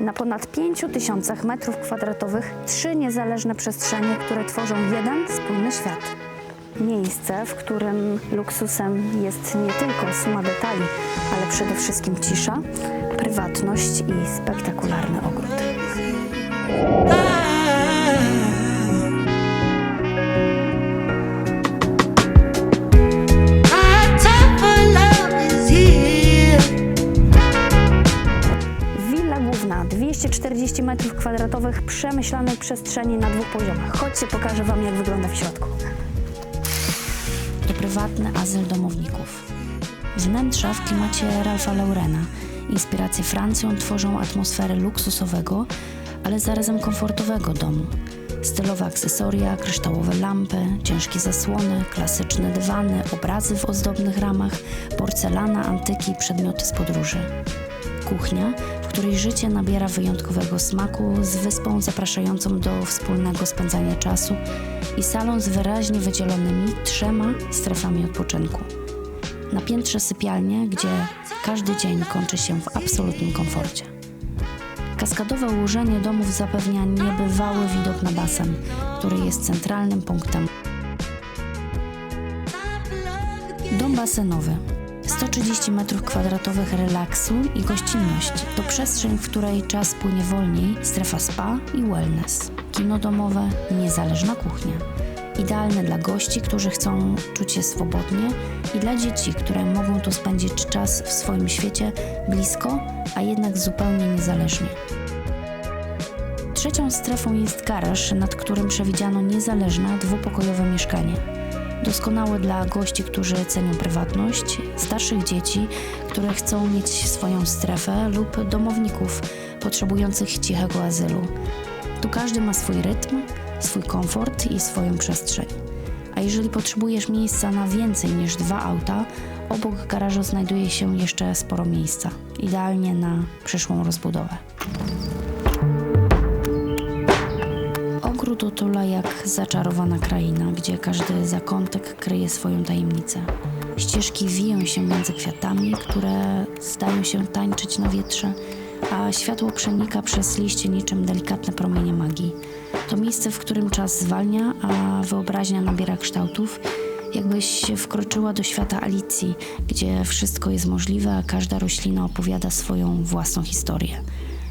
Na ponad 5 tysiącach metrów kwadratowych trzy niezależne przestrzenie, które tworzą jeden spójny świat. Miejsce, w którym luksusem jest nie tylko suma detali, ale przede wszystkim cisza, prywatność i spektakularny ogród. Główna, 240 metrów kwadratowych przemyślanej przestrzeni na dwóch poziomach. Chodźcie, pokażę Wam, jak wygląda w środku. To prywatny azyl domowników. Wnętrza w klimacie Ralfa Laurena. Inspiracje Francją tworzą atmosferę luksusowego, ale zarazem komfortowego domu. Stylowe akcesoria, kryształowe lampy, ciężkie zasłony, klasyczne dywany, obrazy w ozdobnych ramach, porcelana, antyki przedmioty z podróży. Kuchnia, której życie nabiera wyjątkowego smaku, z wyspą zapraszającą do wspólnego spędzania czasu i salon z wyraźnie wydzielonymi trzema strefami odpoczynku. Na piętrze sypialnie, gdzie każdy dzień kończy się w absolutnym komforcie. Kaskadowe ułożenie domów zapewnia niebywały widok na basen, który jest centralnym punktem Dom basenowy. 130 m2 relaksu i gościnności. To przestrzeń, w której czas płynie wolniej, strefa spa i wellness. Kino domowe, niezależna kuchnia. Idealne dla gości, którzy chcą czuć się swobodnie i dla dzieci, które mogą tu spędzić czas w swoim świecie blisko, a jednak zupełnie niezależnie. Trzecią strefą jest garaż, nad którym przewidziano niezależne, dwupokojowe mieszkanie. Doskonałe dla gości, którzy cenią prywatność, starszych dzieci, które chcą mieć swoją strefę lub domowników potrzebujących cichego azylu. Tu każdy ma swój rytm, swój komfort i swoją przestrzeń. A jeżeli potrzebujesz miejsca na więcej niż dwa auta, obok garażu znajduje się jeszcze sporo miejsca, idealnie na przyszłą rozbudowę. Ogród otula jak zaczarowana kraina, gdzie każdy zakątek kryje swoją tajemnicę. Ścieżki wiją się między kwiatami, które zdają się tańczyć na wietrze, a światło przenika przez liście niczym delikatne promienie magii. To miejsce, w którym czas zwalnia, a wyobraźnia nabiera kształtów, jakbyś wkroczyła do świata Alicji, gdzie wszystko jest możliwe, a każda roślina opowiada swoją własną historię.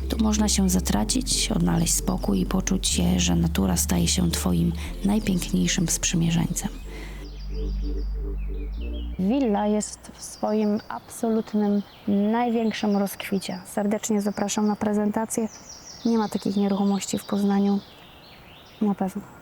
Tu można się zatracić, odnaleźć spokój i poczuć się, że natura staje się Twoim najpiękniejszym sprzymierzeńcem. Willa jest w swoim absolutnym największym rozkwicie. Serdecznie zapraszam na prezentację. Nie ma takich nieruchomości w Poznaniu. Na pewno.